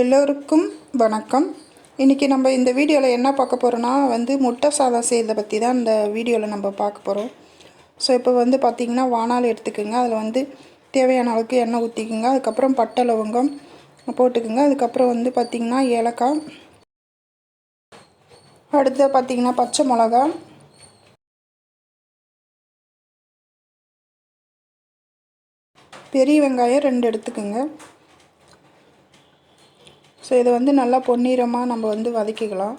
எல்லோருக்கும் வணக்கம். இன்றைக்கி நம்ம இந்த வீடியோவில் என்ன பார்க்க போகிறோன்னா வந்து முட்டை சாதம் செய்கிறத பற்றி தான் இந்த வீடியோவில் நம்ம பார்க்க போகிறோம் ஸோ இப்போ வந்து பார்த்திங்கன்னா வானால் எடுத்துக்கோங்க. அதில் வந்து தேவையான அளவுக்கு எண்ணெய் ஊற்றிக்குங்க அதுக்கப்புறம் பட்டை லவங்கம் போட்டுக்குங்க. அதுக்கப்புறம் வந்து பார்த்திங்கன்னா ஏலக்காய். அடுத்து பார்த்திங்கன்னா பச்சை மிளகா. பெரிய வெங்காயம் ரெண்டு எடுத்துக்கோங்க. ஸோ இதை வந்து நல்லா பொன்னிறமாக நம்ம வந்து வதக்கிக்கலாம்.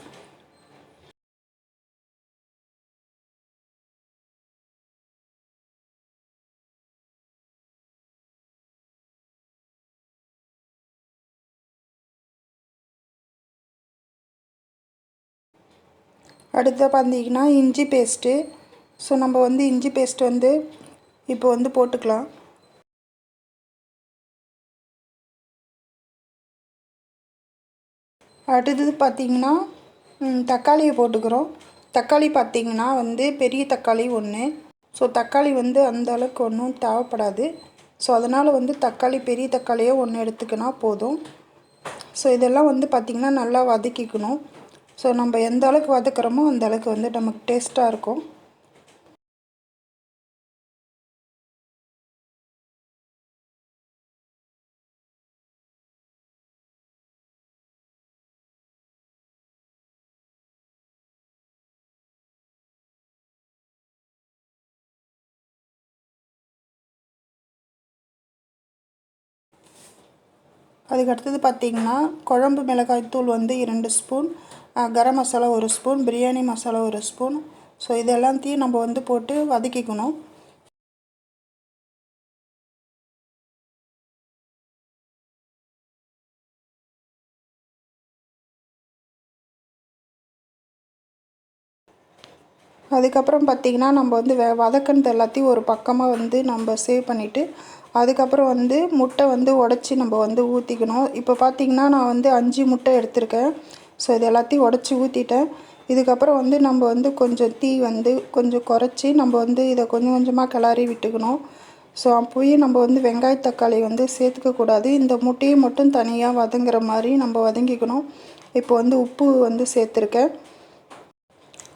அடுத்து பார்த்தீங்கன்னா இஞ்சி பேஸ்ட்டு ஸோ நம்ம வந்து இஞ்சி பேஸ்ட் வந்து இப்போ வந்து போட்டுக்கலாம். அடுத்தது பார்த்திங்கன்னா தக்காளியை போட்டுக்கிறோம். தக்காளி பார்த்திங்கன்னா வந்து பெரிய தக்காளி ஒன்று ஸோ தக்காளி வந்து அந்த அளவுக்கு ஒன்றும் தேவைப்படாது. ஸோ அதனால் வந்து தக்காளி பெரிய தக்காளியோ ஒன்று எடுத்துக்கினா போதும். ஸோ இதெல்லாம் வந்து பார்த்திங்கன்னா நல்லா வதக்கிக்கணும். ஸோ நம்ம எந்த அளவுக்கு வதக்குறோமோ அந்த அளவுக்கு வந்து நமக்கு டேஸ்ட்டாக இருக்கும். அதுக்கு அடுத்தது பார்த்திங்கன்னா குழம்பு மிளகாய் தூள் வந்து இரண்டு ஸ்பூன் கரம் மசாலா ஒரு ஸ்பூன் பிரியாணி மசாலா ஒரு ஸ்பூன். ஸோ இது எல்லாத்தையும் நம்ம வந்து போட்டு வதக்கிக்கணும். அதுக்கப்புறம் பார்த்திங்கன்னா நம்ம வந்து வதக்கினது எல்லாத்தையும் ஒரு பக்கமாக வந்து நம்ம சேவ் பண்ணிவிட்டு அதுக்கப்புறம் வந்து முட்டை வந்து உடச்சி நம்ம வந்து ஊற்றிக்கணும் இப்போ பார்த்திங்கன்னா நான் வந்து அஞ்சு முட்டை எடுத்திருக்கேன். ஸோ இது எல்லாத்தையும் உடச்சி ஊற்றிட்டேன் இதுக்கப்புறம் வந்து நம்ம வந்து கொஞ்சம் தீ வந்து கொஞ்சம் குறைச்சி நம்ம வந்து இதை கொஞ்சம் கொஞ்சமாக கிளறி விட்டுக்கணும். ஸோ அப்போயும் நம்ம வந்து வெங்காய தக்காளி வந்து சேர்த்துக்கக்கூடாது இந்த முட்டையை மட்டும் தனியாக வதங்குற மாதிரி நம்ம வதங்கிக்கணும். இப்போ வந்து உப்பு வந்து சேர்த்துருக்கேன்.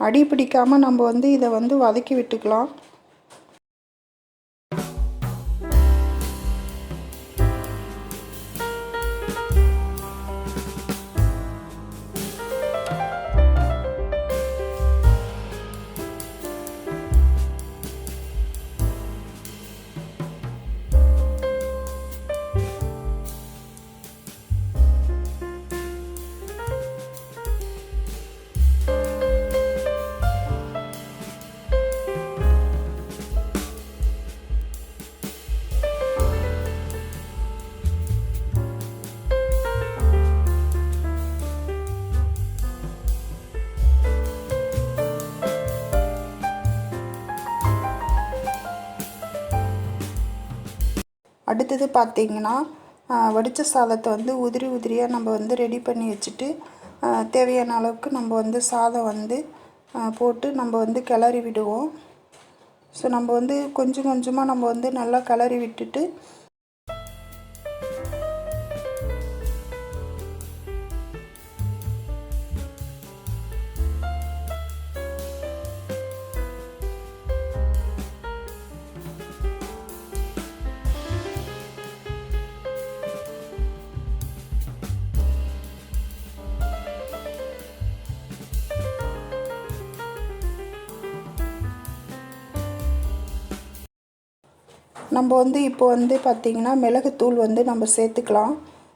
அடி பிடிக்காமல் நம்ம வந்து இதை வந்து வதக்கி விட்டுக்கலாம். அடுத்தது பார்த்திங்கன்னா வடித்த சாதத்தை வந்து உதிரி உதிரியாக நம்ம வந்து ரெடி பண்ணி வச்சுட்டு தேவையான அளவுக்கு நம்ம வந்து சாதம் வந்து போட்டு நம்ம வந்து கிளறி விடுவோம். ஸோ நம்ம வந்து கொஞ்சம் கொஞ்சமாக நம்ம வந்து நல்லா கிளறி விட்டுட்டு நம்ம வந்து இப்போ வந்து பார்த்திங்கன்னா மிளகுத்தூள் வந்து நம்ம சேர்த்துக்கலாம்.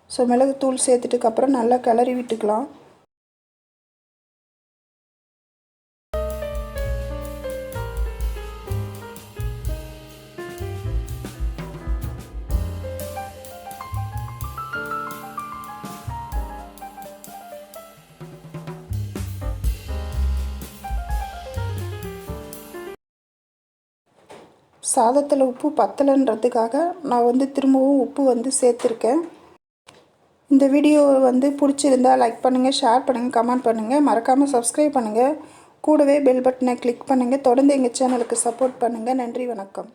ஸோ மிளகுத்தூள் சேர்த்துட்டுக்கப்புறம் நல்லா கிளறி விட்டுக்கலாம். சாதத்தில் உப்பு பத்தலைன்றதுக்காக நான் வந்து திரும்பவும் உப்பு வந்து சேர்த்துருக்கேன். இந்த வீடியோ வந்து பிடிச்சிருந்தால் லைக் பண்ணுங்கள் ஷேர் பண்ணுங்கள் கமெண்ட் பண்ணுங்கள் மறக்காமல் சப்ஸ்கிரைப் பண்ணுங்கள் கூடவே பெல் பட்டனை கிளிக் பண்ணுங்கள் தொடர்ந்து எங்கள் சேனலுக்கு சப்போர்ட் பண்ணுங்கள் நன்றி வணக்கம்.